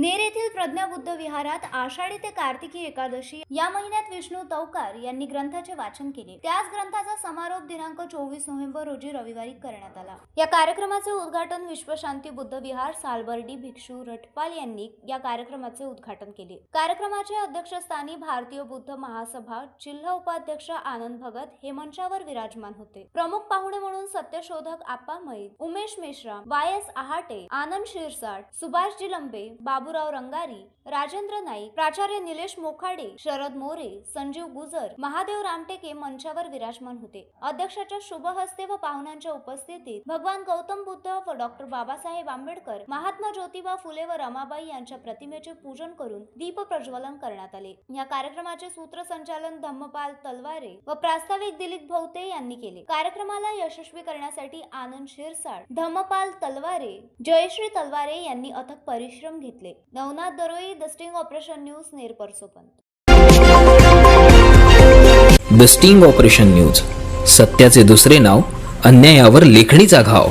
नेर येथील प्रज्ञाबुद्ध विहारात आषाढी ते कार्तिकी एकादशी या महिन्यात विष्णू तवकार यांनी ग्रंथाचे वाचन केले. त्याच ग्रंथाचा समारोप दिनांक चोवीस नोव्हेंबर रोजी रविवारी करण्यात आला. या कार्यक्रमाचे उद्घाटन विश्वशांती बुद्ध विहार सालबर्डी भिक्षू रटपाल यांनी या कार्यक्रमाचे उद्घाटन केले. कार्यक्रमाचे अध्यक्षस्थानी भारतीय बुद्ध महासभा जिल्हा उपाध्यक्ष आनंद भगत हे मंचावर विराजमान होते. प्रमुख पाहुणे म्हणून सत्यशोधक आप्पा मैद उमेश मेश्राम वाय एस आहाटे आनंद शिरसाट सुभाषजी लंबे बाबूराव रंगारी राजेंद्र नाईक प्राचार्य निलेश मोखाडे शरद मोरे संजीव गुजर महादेव रामटेके मंचावर विराजमान होते. अध्यक्षाच्या शुभहस्ते व पाहुण्यांच्या उपस्थितीत भगवान गौतम बुद्ध व डॉक्टर बाबासाहेब आंबेडकर महात्मा ज्योतिबा फुले व रमाबाई यांच्या प्रतिमेचे पूजन करून दीप प्रज्वलन करण्यात आले. या कार्यक्रमाचे सूत्रसंचालन धम्मपाल तलवारे व प्रास्ताविक दिलीप भोवते यांनी केले. कार्यक्रमाला यशस्वी करण्यासाठी आनंद शिरसाट धम्मपाल तलवारे जयश्री तलवारे यांनी अथक परिश्रम घेतले. Navnath Daroi the sting operation news नेरपरसोपंत the sting operation news सत्याचे दुसरे नाव अन्यायावर लेखणीचा घाव.